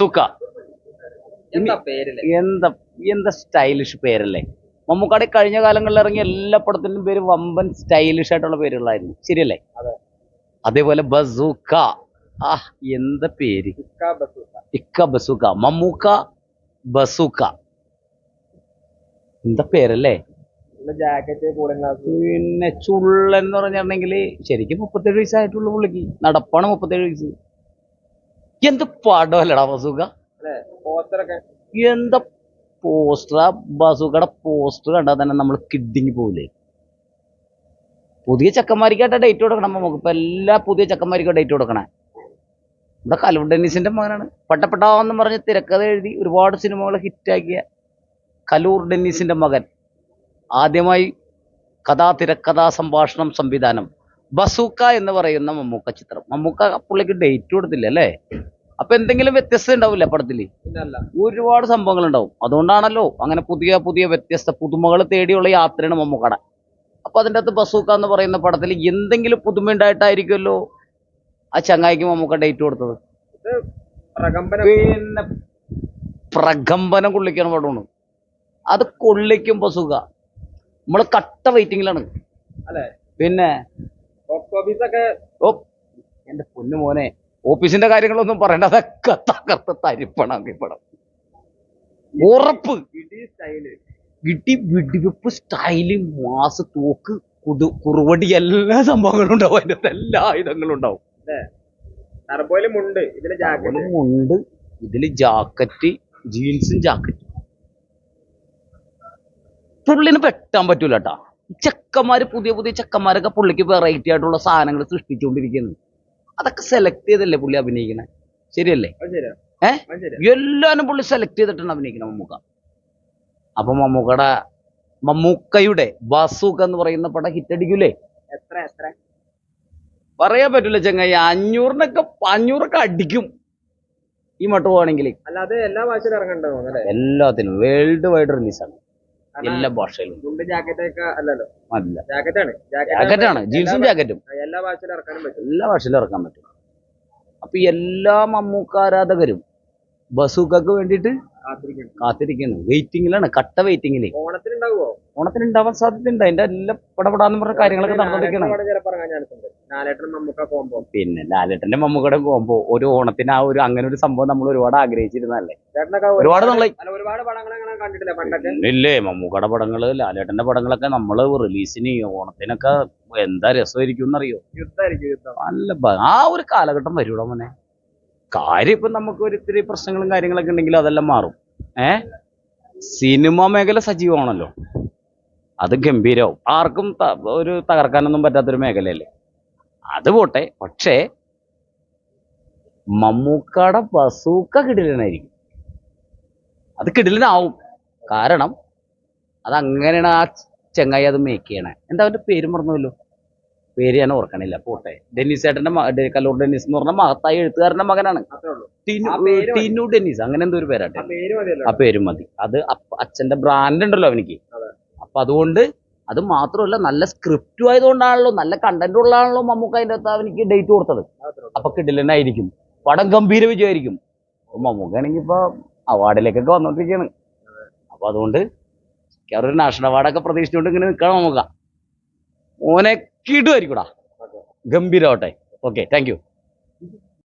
Bazooka എന്താ എന്താ stylish പേരല്ലേ? മമ്മൂക്കാടെ കഴിഞ്ഞ കാലങ്ങളിൽ ഇറങ്ങിയ എല്ലാ പടത്തിനും പേര് വമ്പൻ സ്റ്റൈലിഷ് ആയിട്ടുള്ള പേരുകളായിരുന്നു. ശരിയല്ലേ? അതെ. അതേപോലെ ബസൂക്ക. ആ എന്താ പേര്? ഇക്ക ബസൂക്ക. മമ്മൂക്ക ബസൂക്ക. എന്താ പേരല്ലേ? പിന്നെ ചുള്ളൻ എന്ന് പറഞ്ഞിട്ടുണ്ടെങ്കിൽ ശരിക്കും മുപ്പത്തേഴ് വയസ്സായിട്ടുള്ള പുള്ളിക്ക്. നടപ്പാണ് മുപ്പത്തേഴ് വയസ്സ്. എന്ത് പടമല്ലടാ പോസ്റ്ററൊക്കെ. എന്താ പോസ്റ്റർ? ആ പോസ്റ്റർ കണ്ടാൽ തന്നെ നമ്മൾ കിഡിങ് പോവില്ലേ? പുതിയ ചെക്കന്മാരിക്കായിട്ട് ഡേറ്റ് കൊടുക്കണം. നമുക്ക് ഇപ്പൊ എല്ലാ പുതിയ ചെക്കന്മാരിക്കും ഡേറ്റ് കൊടുക്കണേ. ഇവിടെ കലവ് ഡെന്നീസിന്റെ മകനാണ്. പട്ടപ്പെട്ടാവെന്ന് പറഞ്ഞ് തിരക്കഥ എഴുതി ഒരുപാട് സിനിമകൾ ഹിറ്റാക്കിയ കലൂർ ഡെന്നിസിന്റെ മകൻ. ആദ്യമായി കഥാ തിരക്കഥാ സംഭാഷണം സംവിധാനം. ബസൂക്ക എന്ന് പറയുന്ന മമ്മൂക്ക ചിത്രം. മമ്മൂക്ക പുള്ളിക്ക് ഡേറ്റ് കൊടുത്തില്ല അല്ലേ? അപ്പൊ എന്തെങ്കിലും വ്യത്യസ്തത ഉണ്ടാവില്ല പടത്തിൽ ഒരുപാട് സംഭവങ്ങൾ ഉണ്ടാവും. അതുകൊണ്ടാണല്ലോ അങ്ങനെ പുതിയ പുതിയ വ്യത്യസ്ത പുതുമകൾ തേടിയുള്ള യാത്രയാണ് മമ്മൂക്കട. അപ്പൊ അതിന്റെ അകത്ത് ബസൂക്ക എന്ന് പറയുന്ന പടത്തിൽ എന്തെങ്കിലും പുതുമ ഉണ്ടായിട്ടായിരിക്കുമല്ലോ ആ ചങ്ങായിക്ക് മമ്മൂക്ക ഡേറ്റ് കൊടുത്തത്? പിന്നെ പ്രകമ്പനം കൊള്ളിക്കാണ് പടമാണ്. അത് കൊള്ളിക്കും ബസൂക്ക. നമ്മൾ കട്ട വെയിറ്റിങ്ങിലാണ് അല്ലേ? പിന്നെ ഓ എന്റെ പൊന്നു മോനെ ഓഫീസിന്റെ കാര്യങ്ങളൊന്നും പറയണ്ട. അതൊക്കെ തകർത്ത് തരിപ്പണം കിപ്പണം ഉറപ്പ്. ഇടി വിടിവെപ്പ് സ്റ്റൈൽ മാസ് തോക്ക് കുടു കുറുവടി എല്ലാ സംഭവങ്ങളും ഉണ്ടാവും. അതിന്റെ എല്ലാ ആയുധങ്ങളും ഉണ്ടാവും. ഉണ്ട് ഇതിൽ ജാക്കറ്റ് ജീൻസും ജാക്കറ്റും. പുള്ളിന് പെട്ടാൻ പറ്റൂല കേട്ടാ ചെക്കന്മാര് പുതിയ പുതിയ ചെക്കന്മാരൊക്കെ പുള്ളിക്ക് വെറൈറ്റി ആയിട്ടുള്ള സാധനങ്ങൾ സൃഷ്ടിച്ചുകൊണ്ടിരിക്കുന്നു. അതൊക്കെ സെലക്ട് ചെയ്തല്ലേ പുള്ളി അഭിനയിക്കണേ? ശരിയല്ലേ? ഏ? എല്ലാരും പുള്ളി സെലക്ട് ചെയ്തിട്ടാണ് അഭിനയിക്കണം മമ്മൂക്ക. അപ്പൊ മമ്മൂക്കയുടെ മമ്മൂക്കയുടെ ബാസൂക്ക എന്ന് പറയുന്ന പടം ഹിറ്റ് അടിക്കൂലേ? എത്ര എത്ര? പറയാൻ പറ്റൂല ചങ്ങായി. അഞ്ഞൂറിനൊക്കെ അഞ്ഞൂറൊക്കെ അടിക്കും. ഈ മട്ട് പോവാണെങ്കിൽ അല്ലാതെ എല്ലാ ഭാഷയിലും ഇറങ്ങണ്ടോ അല്ലെ? എല്ലാത്തിനും വേൾഡ് വൈഡ് റിലീസാണ് എല്ലാ ഭാഷയിലും. അല്ല ജാക്കറ്റ് ജാക്കറ്റാണ്. ജീൻസും ജാക്കറ്റും. എല്ലാ ഭാഷയിലും ഇറക്കാനും പറ്റും. എല്ലാ ഭാഷയിലും ഇറക്കാൻ പറ്റും. അപ്പൊ എല്ലാ മമ്മൂക്ക ആരാധകരും ബസൂക്കക്ക് വേണ്ടിയിട്ട് കാത്തിരിക്കണം. കാത്തിരിക്കുന്നു. വെയിറ്റിംഗിലാണ് കട്ട വെയിറ്റിംഗിൽ ഓണത്തിന് ഉണ്ടാവാൻ സാധ്യതയുണ്ട്. അതിന്റെ എല്ലാം പടപടാന്ന് പറഞ്ഞ കാര്യങ്ങളൊക്കെ നടന്നുകൊണ്ടിരിക്കണം ചിലപ്പോൾ മമ്മൂക്ക കോമ്പോ പിന്നെ ലാലേട്ടന്റെ മമ്മൂക്കയുടെ കോമ്പോ ഒരു ഓണത്തിന് ആ ഒരു അങ്ങനെ ഒരു സംഭവം നമ്മൾ ഒരുപാട് ആഗ്രഹിച്ചിരുന്നല്ലേ ഒരുപാട് നമ്മൾ ഒരുപാട് പടങ്ങൾ അങ്ങനെ കണ്ടിട്ടില്ല പണ്ടൊക്കെ? ഇല്ലേ മമ്മൂക്കയുടെ പടങ്ങൾ ലാലേട്ടന്റെ പടങ്ങളൊക്കെ നമ്മൾ റിലീസിന് ഓണത്തിനൊക്കെ എന്താ രസമായിരിക്കും എന്നറിയോ? നല്ല ആ ഒരു കാലഘട്ടം വരൂടാ മോനെ? കാര്യം ഇപ്പൊ നമുക്ക് ഒരു ഇത്തിരി പ്രശ്നങ്ങളും കാര്യങ്ങളൊക്കെ ഉണ്ടെങ്കിൽ അതെല്ലാം മാറും. ഏ? സിനിമ മേഖല സജീവമാണല്ലോ. അത് ഗംഭീരവും. ആർക്കും ഒരു തകർക്കാനൊന്നും പറ്റാത്തൊരു മേഖലയല്ലേ? അത് പോട്ടെ. പക്ഷേ മമ്മൂക്കയുടെ ബസൂക്ക കിടിലനായിരിക്കും. അത് കിടിലനാവും. കാരണം അതങ്ങനെയാണ് അങ്ങനെയാണ് ആ ചെങ്ങായി അത് മേക്ക് ചെയ്യണേ. എന്താ അവന്റെ പേര് മറന്നുവല്ലോ? പേര് ഞാൻ ഓർക്കണില്ല. പോട്ടെ. ഡെന്നിസ് ഏട്ടന്റെ കല്ലൂർ ഡെന്നിസ് എന്ന് പറഞ്ഞ മഹത്തായ എഴുത്തുകാരന്റെ മകനാണ്. ടിനു ഡെന്നിസ്. അങ്ങനെ എന്തോ ഒരു പേരാട്ടെ ആ പേര് മതി. അത് അച്ഛന്റെ അച്ഛന്റെ ബ്രാൻഡ് ഉണ്ടല്ലോ അവനിക്ക്. അപ്പൊ അതുകൊണ്ട് അത് മാത്രമല്ല നല്ല സ്ക്രിപ്റ്റും ആയതുകൊണ്ടാണല്ലോ നല്ല കണ്ടന്റ് ഉള്ളതാണല്ലോ മമ്മൂക്ക അതിന്റെ അകത്ത് അവനിക്ക് ഡേറ്റ് കൊടുത്തത്. അപ്പൊ കിടിലനായിരിക്കും പടം ഗംഭീര വിജയമായിരിക്കും. മമ്മൂക്ക മമ്മൂക്കാണെങ്കിൽ ഇപ്പൊ അവാർഡിലേക്കൊക്കെ വന്നോണ്ടിരിക്കുകയാണ് അപ്പൊ അതുകൊണ്ട് ഒരു നാഷണൽ അവാർഡൊക്കെ പ്രതീക്ഷിച്ചുകൊണ്ട് ഇങ്ങനെ നിൽക്കണം മമ്മൂക്ക. ഓനെ കിടുമായിരിക്കൂടാ ഗംഭീരമാവട്ടെ ഓക്കെ താങ്ക് യു